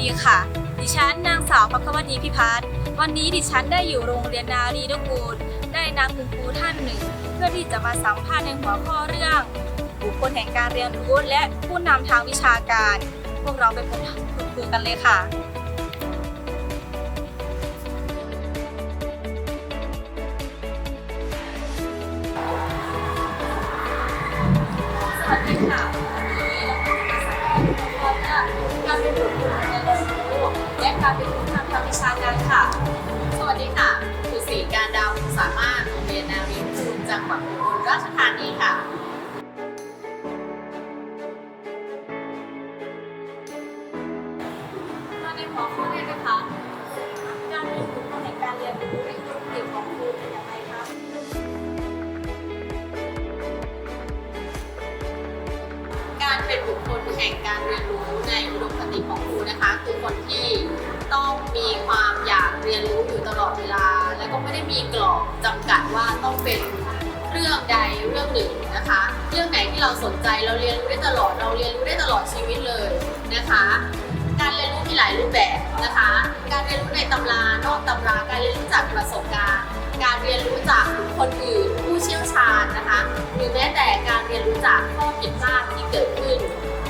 ดีค่ะ ดิฉันนางสาวพักวดีพิพัฒน์ วันนี้ดิฉันได้อยู่โรงเรียนนารีนกูล ได้นำคุณครูท่านหนึ่ง เพื่อที่จะมาสัมภาษณ์ในหัวข้อเรื่อง บุคคลแห่งการเรียนรู้และผู้นำทางวิชาการ พวกเราไปพบคุณครูกันเลยค่ะ วัดอุบลราชธานีค่ะมาในหัวข้อแรกนะคะการเป็นบุคคลแห่งการเรียนรู้ในยุคเดี่ยวของครูเป็นอย่างไรคะการเป็นบุคคลแห่งการเรียนรู้ในอุดมคติของครูนะคะ คือคนที่ต้องมีความอยากเรียนรู้อยู่ตลอดเวลา และก็ไม่ได้มีกรอบจำกัดว่าต้องเป็น เรื่องใดเรื่องหนึ่งนะคะ เรื่องไหนที่เราสนใจเราเรียนรู้ได้ตลอดเราเรียนรู้ได้ตลอดชีวิตเลยนะคะ การเรียนรู้มีหลายรูปแบบนะคะ การเรียนรู้ในตำรานอกตำราการเรียนรู้จากประสบการณ์ การเรียนรู้จากคคลอื่นผู้เชี่ยวชาญนะคะ หรือแม้แต่การเรียนรู้จากข้อผิดพลาดที่เกิดขึ้น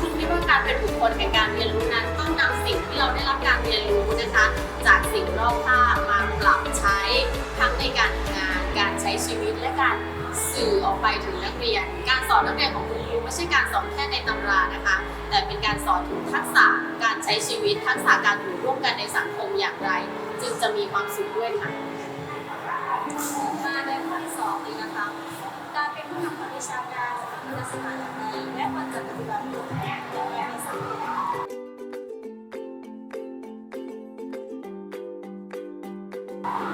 คุณคิดว่าการเป็นบุคคลแห่งการเรียนรู้นั้นต้องนำสิ่งที่เราได้รับการเรียนรู้นะคะ จากสิ่งรอบข้างมาปรับใช้ทั้งในการทำงานการใช้ชีวิตและ สื่อออกไปถึงนักเรียน การสอนนักเรียนของคุณครูไม่ใช่การสอนแค่ในตำรานะคะ แต่เป็นการสอนถึงทักษะการใช้ชีวิต ทักษะการอยู่ร่วมกันในสังคมอย่างไร จึงจะมีความสุขด้วยค่ะ มาในข้อที่สองเลยนะคะ การเป็นผู้นำทางวิชาการมีลักษณะอย่างไรและควรจะปฏิบัติตัวอย่างไรในสังคม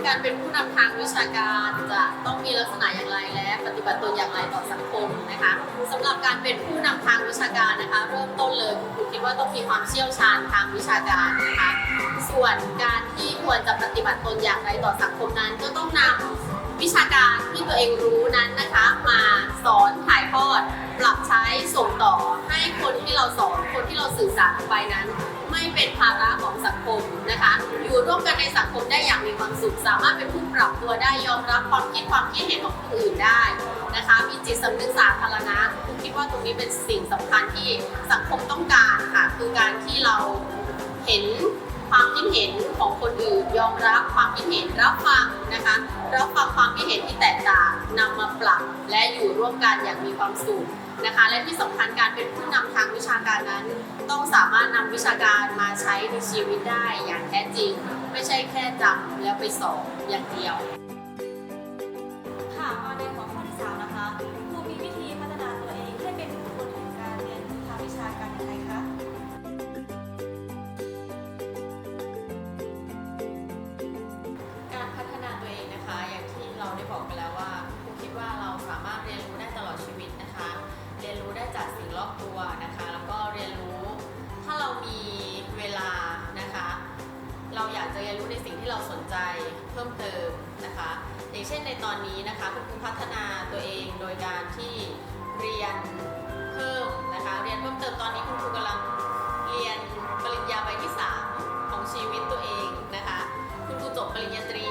การเป็นผู้นำทางวิชาการจะต้องมีลักษณะอย่างไรและปฏิ บัติตนอย่างไรต่อสังคมนะคะสำหรับการเป็นผู้นำทางวิชาการนะคะ เริ่มต้นเลยคุณครูคิดว่าต้องมีความเชี่ยวชาญทางวิชาการนะคะ ส่วนการที่ควรจะปฏิบัติตนอย่างไรต่อสังคมนั้น ก็ต้องนำวิชาการที่ตัวเองรู้นั้นนะคะ มาสอนถ่ายทอด ปรับใช้ส่งต่อให้คนที่เราสอนคนที่เราสื่อสารออกไปนั้น ไม่เป็นภาระของสังคมนะคะ อยู่ร่วมกันในสังคมได้อย่างมีความสุข สามารถเป็นผู้ปรับตัวได้ยอมรับความคิดความคิดเห็นของคนอื่นได้ สำนึกสาธารณะคุณคิดว่าตรงนี้เป็นสิ่งสำคัญที่สังคมต้องการค่ะ คือการที่เราเห็นความคิดเห็นของคนอื่น ยอมรับความคิดเห็นรับฟังนะคะรับฟังความคิดเห็นที่แตกต่างนำมาปรับและอยู่ร่วมกันอย่างมีความสุขนะคะ และที่สำคัญการเป็นผู้นำทางวิชาการนั้น ต้องสามารถนำวิชาการมาใช้ในชีวิตได้อย่างแท้จริง ไม่ใช่แค่จำแล้วไปสอบอย่างเดียว เช่นในตอนนี้นะคะคุณครูพัฒนาตัวเองโดยการที่เรียนเพิ่มนะคะเรียนเพิ่มเติมตอนนี้คุณครูกำลังเรียนปริญญาใบที่ 3 ของชีวิตตัวเองนะคะคุณครูจบปริญญาตรี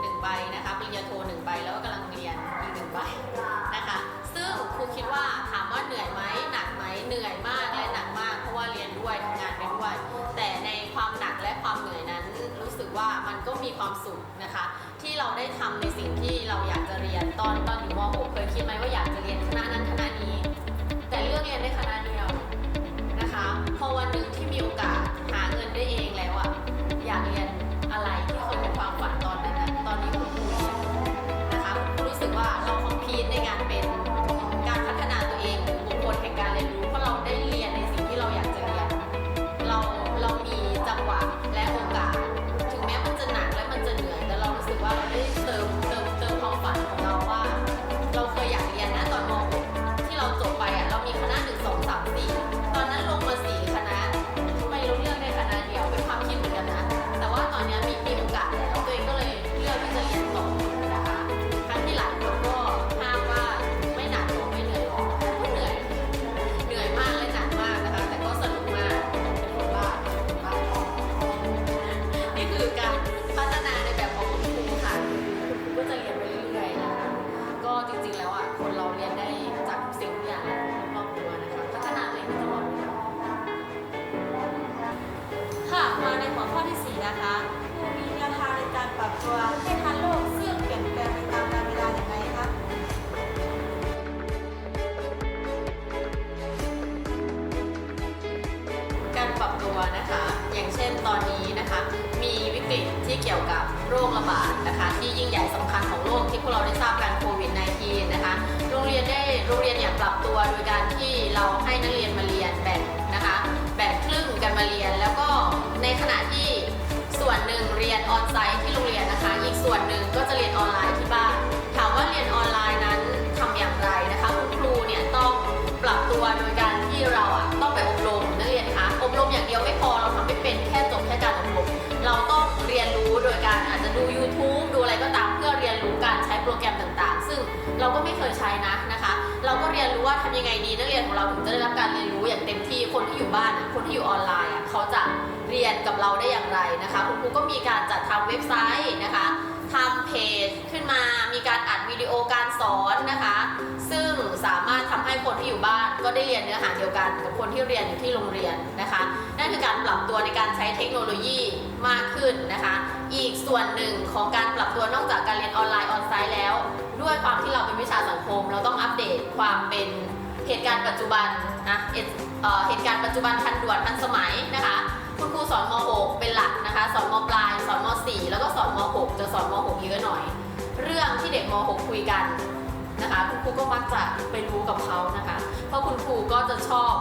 หนึ่งใบนะคะปริญญาโทหนึ่งใบแล้วก็กำลังเรียนอีกหนึ่งใบนะคะซึ่งครูคิดว่าถามว่าเหนื่อยไหม ว่ามันก็มีความสุขนะคะ ที่เราได้ทำในสิ่งที่เราอยากจะเรียนตอนตอนอยู่ม .6 เคยคิดไหมว่าอยาก ปรับตัวโดยการที่เราให้นักเรียนมาเรียนแบ่งนะคะแบ่งครึ่งกันมาเรียน แล้วก็ในขณะที่ส่วนหนึ่งเรียนออนไซต์ที่โรงเรียนนะคะ อีกส่วนหนึ่งก็จะเรียนออนไลน์ที่บ้านถามว่าเรียนออนไลน์นั้นทำอย่างไรนะคะคุณครูเนี่ยต้องปรับตัวโดยการที่เราอะต้องไปอบรมนักเรียนคะอบรมอย่างเดียวไม่พอเราทำไม่เป็นแค่จบแค่การอบรมเราต้องเรียนรู้โดยการอาจจะดู YouTube ดูอะไรก็ตามเพื่อเรียนรู้การใช้โปรแกรมต่างๆ ซึ่งเราก็ไม่เคยใช้นะนะคะ เราก็เรียนรู้ว่าทำยังไงดีนักเรียนของเราถึงจะได้รับการเรียนรู้อย่างเต็มที่คนที่อยู่บ้านอะคนที่อยู่ออนไลน์อะเขาจะเรียนกับเราได้อย่างไรนะคะ คุณครูก็มีการจัดทำเว็บไซต์นะคะ ทำเพจขึ้นมา มีการอัดวิดีโอการสอนนะคะ ซึ่งสามารถทำให้คนที่อยู่บ้านก็ได้เรียนเนื้อหาเดียวกันกับคนที่เรียนอยู่ที่โรงเรียนนะคะ นั่นคือการปรับตัวในการใช้เทคโนโลยีมากขึ้นนะคะ อีกส่วนหนึ่งของการปรับตัวนอกจากการเรียนออนไลน์ออนไซต์แล้ว ด้วยความที่เราเป็นวิชาสังคม เราต้องอัปเดตความเป็นเหตุการณ์ปัจจุบันนะเเเหตุการณ์ปัจจุบันทันด่วนทันสมัยนะคะ คุณครูสอนม .6 เป็นหลักนะคะ สอนมปลาย สอนม .4 แล้วก็สอนม .6 จะสอนม .6 เยอะหน่อย เรื่องที่เด็กม .6 คุยกันนะคะ คุณครูก็มักจะไปรู้กับเขานะคะ เพราะคุณครูก็จะชอบ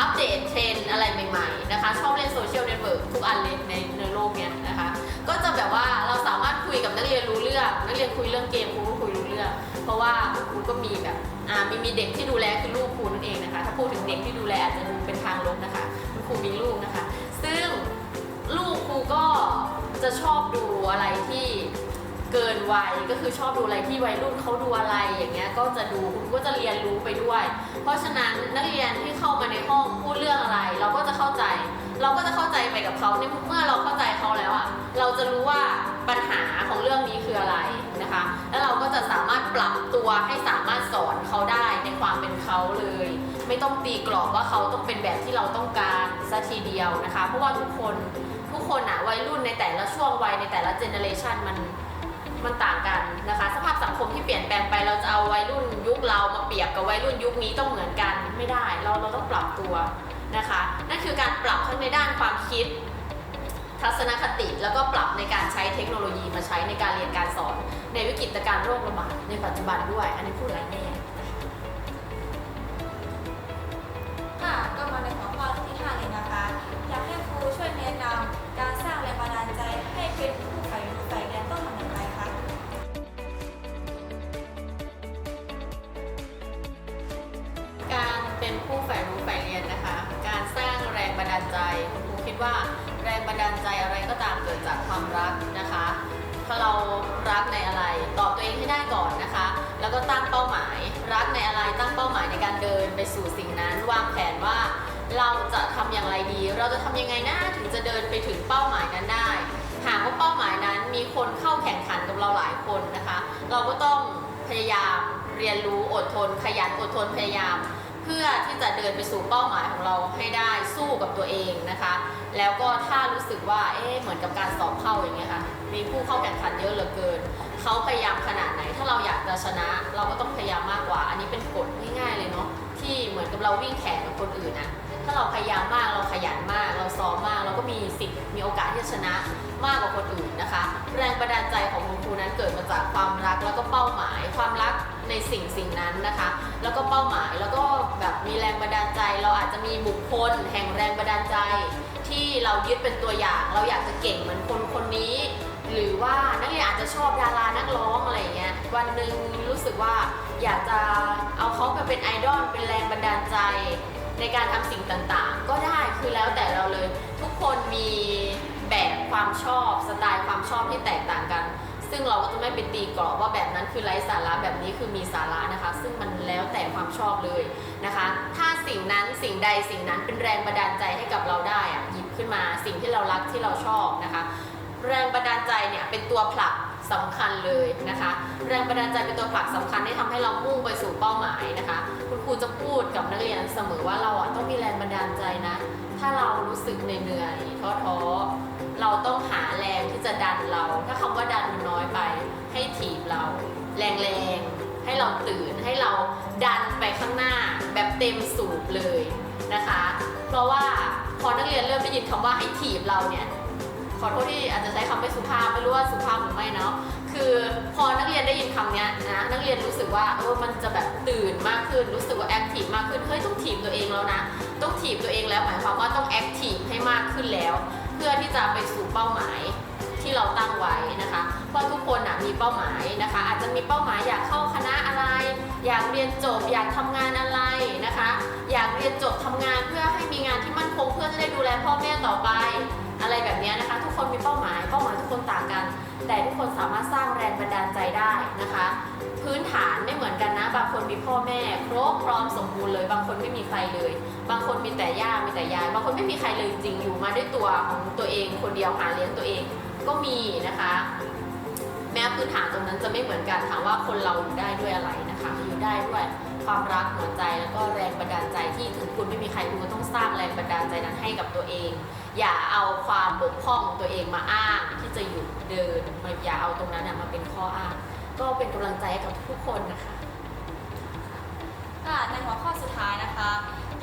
อัปเดตเทรนด์อะไรใหม่ๆนะคะ ชอบเล่นโซเชียลเน็ตเวิร์กทุกอันเลยในในโลกเนี้ยนะคะ ก็จะแบบว่าเราสามารถคุยกับนักเรียนรู้เรื่อง นักเรียนคุยเรื่องเกมครูก็คุยรู้เรื่อง เพราะว่าครูก็มีแบบอ่ามีมีเด็กที่ดูแลคือลูกครู จะชอบดูอะไรที่เกินวัยก็คือชอบดูอะไรที่วัยรุ่นเขาดูอะไรอย่างเงี้ยก็จะดูคุณก็จะเรียนรู้ไปด้วย เพราะฉะนั้นนักเรียนที่เข้ามาในห้องพูดเรื่องอะไร เราก็จะเข้าใจ เราก็จะเข้าใจไปกับเขาในเมื่อเราเข้าใจเขาแล้วอะเราจะรู้ว่าปัญหาของเรื่องนี้คืออะไรนะคะ แล้วเราก็จะสามารถปรับตัวให้สามารถสอนเขาได้ในความเป็นเขาเลย ไม่ต้องตีกรอบว่าเขาต้องเป็นแบบที่เราต้องการซะทีเดียวนะคะ เพราะว่าทุกคน ทุกคนอะวัยรุ่นในแต่ละช่วงวัยในแต่ละเจเนอเรชันมันมันต่างกันนะคะ สภาพสังคมที่เปลี่ยนแปลงไปเราจะเอาวัยรุ่นยุคเรามาเปรียบกับวัยรุ่นยุคนี้ต้องเหมือนกันไม่ได้ เราเราต้องปรับตัวนะคะ นั่นคือการปรับทั้งในด้านความคิด ทัศนคติแล้วก็ปรับในการใช้เทคโนโลยีมาใช้ในการเรียนการสอน ในวิกฤตการณ์โรคระบาดในปัจจุบันด้วย อันนี้พูดอะไรแน่ วางแผนว่าเราจะทำอย่างไรดี เราจะทำยังไงนะถึงจะเดินไปถึงเป้าหมายนั้นได้ หากว่าเป้าหมายนั้นมีคนเข้าแข่งขันกับเราหลายคนนะคะ เราก็ต้องพยายามเรียนรู้อดทน ขยันอดทนพยายาม เพื่อที่จะเดินไปสู่เป้าหมายของเราให้ได้สู้กับตัวเองนะคะ แล้วก็ถ้ารู้สึกว่าเอ๊ะเหมือนกับการสอบเข้าอย่างเงี้ยค่ะมีผู้เข้าแข่งขันเยอะเหลือเกินเขาพยายามขนาดไหน ถ้าเราอยากจะชนะ เราก็ต้องพยายามมากกว่า อันนี้เป็นกฎง่ายๆเลยเนาะ ที่เหมือนกับเราวิ่งแข่งกับคนอื่นอะถ้าเราพยายามมากเราขยันมาก เราซ้อมมาก เราก็มีสิทธิ์มีโอกาสที่จะชนะมากกว่าคนอื่นนะคะ แรงบันดาลใจของคุณครูนั้นเกิดมาจากความรักแล้วก็เป้าหมาย ความรักในสิ่งสิ่งนั้นนะคะ แล้วก็เป้าหมายแล้วก็แบบมีแรงบันดาลใจ เราอาจจะมีบุคคลแห่งแรงบันดาลใจ ที่เรายึดเป็นตัวอย่าง เราอยากจะเก่งเหมือนคนคนนี้ หรือว่านักเรียนอาจจะชอบดารานักร้องอะไรเงี้ยวันหนึ่งรู้สึกว่าอยากจะเอาเขาไปเป็นไอดอลเป็นแรงบันดาลใจ ในการทำสิ่งต่างๆ ก็ได้คือแล้วแต่เราเลย ทุกคนมีแบบความชอบสไตล์ความชอบที่แตกต่างกัน ซึ่งเราก็จะไม่ไปตีกรอบว่าแบบนั้นคือไร้สาระแบบนี้คือมีสาระนะคะ ซึ่งมันแล้วแต่ความชอบเลยนะคะ ถ้าสิ่งนั้นสิ่งใดสิ่งนั้นเป็นแรงบันดาลใจให้กับเราได้อะหยิบขึ้นมาสิ่งที่เรารักที่เราชอบนะคะ แรงบันดาลใจเนี่ยเป็นตัวผลักสำคัญเลยนะคะ แรงบันดาลใจเป็นตัวผลักสำคัญที่ทำให้เรามุ่งไปสู่เป้าหมายนะคะ คุณครูจะพูดกับนักเรียนเสมอว่าเราอะต้องมีแรงบันดาลใจนะ ถ้าเรารู้สึกเหนื่อยท้อเราต้องหาแรงที่จะดันเรา ถ้าคำว่าดันมันน้อยไป ให้ถีบเรา แรงๆให้เราตื่นให้เราดันไปข้างหน้าแบบเต็มสูบเลยนะคะ เพราะว่าพอนักเรียนเริ่มได้ยินคำว่าให้ถีบเราเนี่ย ขอโทษที่อาจจะใช้คำไม่สุภาพไม่รู้ว่าสุภาพหรือไม่เนาะคือพอนักเรียนได้ยินคำนี้นะนักเรียนรู้สึกว่าเออมันจะแบบตื่นมากขึ้นรู้สึกว่าแอคทีฟมากขึ้นเฮ้ยต้องถีบตัวเองแล้วนะต้องถีบตัวเองแล้วหมายความว่าต้องแอคทีฟให้มากขึ้นแล้ว เพื่อที่จะไปสู่เป้าหมายที่เราตั้งไว้นะคะเพราะทุกคนมีเป้าหมายนะคะ อาจจะมีเป้าหมายอยากเข้าคณะอะไร อยากเรียนจบ อยากทำงานอะไรนะคะ อยากเรียนจบทำงานเพื่อให้มีงานที่มั่นคงเพื่อจะได้ดูแลพ่อแม่ต่อไป อะไรแบบนี้นะคะ ทุกคนมีเป้าหมาย เป้าหมายทุกคนต่างกัน แต่ทุกคนสามารถสร้างแรงบันดาลใจได้นะคะ พื้นฐานไม่เหมือนกันนะ บางคนมีพ่อแม่ครบพร้อมสมบูรณ์เลย บางคนไม่มีใครเลย บางคนมีแต่ย่ามีแต่ยาย บางคนไม่มีใครเลยจริงอยู่มาด้วยตัวของตัวเอง คนเดียวหาเลี้ยงตัวเองก็มีนะคะ แม้พื้นฐานตรงนั้นจะไม่เหมือนกันถามว่าคนเราอยู่ได้ด้วยอะไรนะคะอยู่ได้ด้วย ความรักหัวใจแล้วก็แรงบันดาลใจที่ถึงคุณไม่มีใครคุณก็ต้องสร้างแรงบันดาลใจนั้นให้กับตัวเอง อย่าเอาความบกพร่องของตัวเองมาอ้างที่จะหยุดเดินมาอย่าเอาตรงนั้นมาเป็นข้ออ้าง ก็เป็นกำลังใจให้กับทุกคนนะคะค่ะในหัวข้อสุดท้ายนะคะ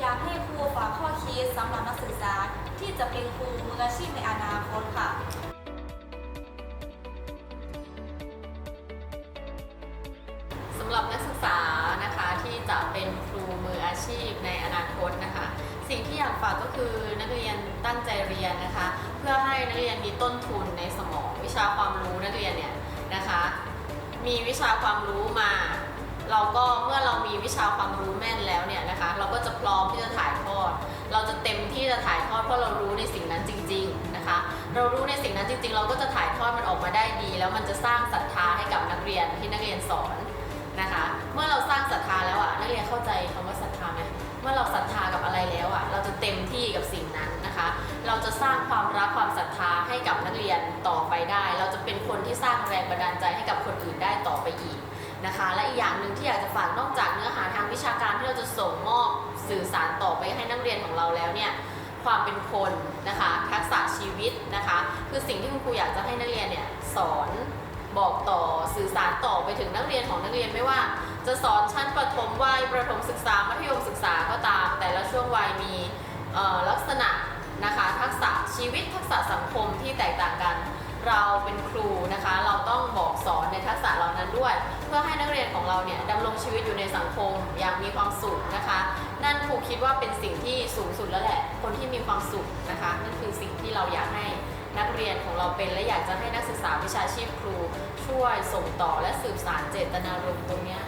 อยากให้ครูฝากข้อคิดสำหรับนักศึกษาที่จะเป็นครูมืออาชีพในอนาคตค่ะ สิ่งที่อยากฝากก็คือนักเรียนตั้งใจเรียนนะคะ เพื่อให้นักเรียนมีต้นทุนในสมองวิชาความรู้นักเรียนเนี่ยนะคะ มีวิชาความรู้มา เราก็เมื่อเรามีวิชาความรู้แม่นแล้วเนี่ยนะคะ เราก็จะพร้อมที่จะถ่ายทอด เราจะเต็มที่จะถ่ายทอดเพราะเรารู้ในสิ่งนั้นจริง ๆนะคะ เรารู้ในสิ่งนั้นจริง ๆ เราก็จะถ่ายทอดมันออกมาได้ดี แล้วมันจะสร้างศรัทธาให้กับนักเรียนที่นักเรียนสอนนะคะ เมื่อเราสร้างศรัทธาแล้วอะนักเรียนเข้าใจคำว่าศรั เมื่อเราศรัทธากับอะไรแล้วอะเราจะเต็มที่กับสิ่งนั้นนะคะ เราจะสร้างความรักความศรัทธาให้กับนักเรียนต่อไปได้ เราจะเป็นคนที่สร้างแรงบันดาลใจให้กับคนอื่นได้ต่อไปอีกนะคะ และอีกอย่างหนึ่งที่อยากจะฝากนอกจากเนื้อหาทางวิชาการที่เราจะส่งมอบสื่อสารต่อไปให้นักเรียนของเราแล้วเนี่ยความเป็นคนนะคะทักษะชีวิตนะคะ คือสิ่งที่คุณครูอยากจะให้นักเรียนเนี่ยสอนบอกต่อสื่อสารต่อไปถึงนักเรียนของนักเรียนไม่ว่า จะสอนชั้นประถมวัยประถมศึกษามัธยมศึกษาก็ตาม แต่ละช่วงวัยมีลักษณะนะคะทักษะชีวิตทักษะสังคมที่แตกต่างกัน เราเป็นครูนะคะ เราต้องบอกสอนในทักษะเหล่านั้นด้วย เพื่อให้นักเรียนของเราเนี่ยดำรงชีวิตอยู่ในสังคมอย่างมีความสุขนะคะ นั่นครูคิดว่าเป็นสิ่งที่สูงสุดแล้วแหละ คนที่มีความสุขนะคะนั่นคือสิ่งที่เราอยากให้นักเรียนของเราเป็นและอยากจะให้นักศึกษาวิชาชีพครู ช่วยส่งต่อและสืบสารเจตนารมณ์ตรงเนี้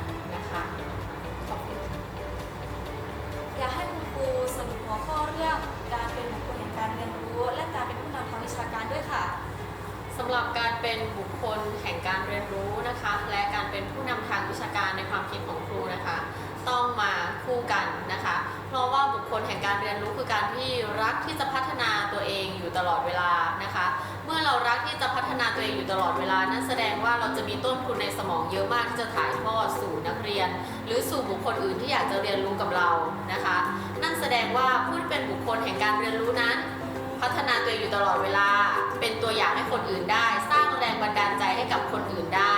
สำหรับการเป็นบุคคลแห่งการเรียนรู้นะคะ และการเป็นผู้นำทางวิชาการในความคิดของครูนะคะ ต้องมาคู่กันนะคะ เพราะว่าบุคคลแห่งการเรียนรู้คือการที่รักที่จะพัฒนาตัวเองอยู่ตลอดเวลานะคะ เมื่อเรารักที่จะพัฒนาตัวเองอยู่ตลอดเวลา นั่นแสดงว่าเราจะมีต้นทุนในสมองเยอะมากที่จะถ่ายทอดสู่นักเรียน หรือสู่บุคคลอื่นที่อยากจะเรียนรู้กับเรานะคะ นั่นแสดงว่าผู้ที่เป็นบุคคลแห่งการเรียนรู้นั้น พัฒนาตัวเองอยู่ตลอดเวลา เป็นตัวอย่างให้คนอื่นได้ สร้างแรงบันดาลใจให้กับคนอื่นได้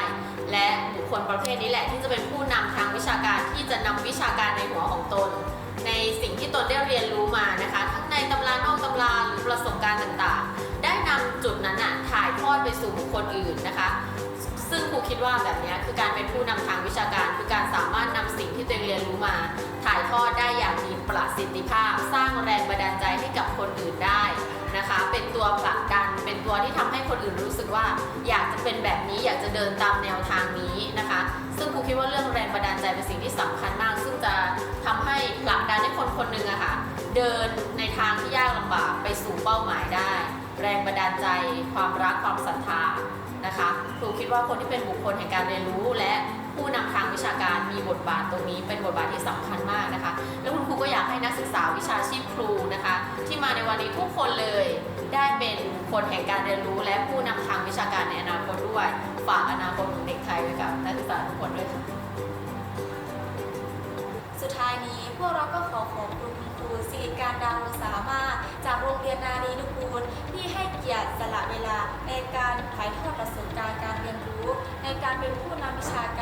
และบุคคลประเภทนี้แหละที่จะเป็นผู้นำทางวิชาการที่จะนำวิชาการในหัวของตน ในสิ่งที่ตนได้เรียนรู้มานะคะ ทั้งในตำรานอกตำราหรือประสบการณ์ต่างๆ ได้นำจุดนั้นน่ะถ่ายทอดไปสู่บุคคลอื่นนะคะ ซึ่งครูคิดว่าแบบนี้คือการเป็นผู้นำทางวิชาการ คือการสามารถนำสิ่งที่ตัวเองเรียนรู้มา ถ่ายทอดได้อย่างมีประสิทธิภาพ สร้างแรงบันดาลใจให้กับคนอื่นได้นะคะ เป็นตัวผลักดัน เป็นตัวที่ทำให้คนอื่นรู้สึกว่า อยากจะเป็นแบบนี้อยากจะเดินตามแนวทางนี้นะคะ ซึ่งครูคิดว่าเรื่องแรงบันดาลใจเป็นสิ่งที่สำคัญมาก ซึ่งจะทำให้ผลักดันให้คนคนหนึ่งอะค่ะเดินในทางที่ยากลำบากไปสู่เป้าหมายได้ แรงบันดาลใจ ความรักความศรัทธา นะคะครูคิดว่าคนที่เป็นบุคคลแห่งการเรียนรู้ และผู้นำทางวิชาการมีบทบาทตรงนี้ เป็นบทบาทที่สำคัญมากนะคะ แล้วคุณครูก็อยากให้นักศึกษาวิชาชีพครูนะคะ ที่มาในวันนี้ทุกคนเลยได้เป็นบุคคลแห่งการเรียนรู้ และผู้นำทางวิชาการในอนาคตด้วยฝากอนาคตของเด็กไทยไว้กับนักศึกษาทุกคนด้วยค่ะสุดท้ายนี้พวกเราก็ขอขอบคุณคุณครูสิริการดาวสามารถจากโรงเรียนนารีนุกูล เป็นผู้นำวิชาการ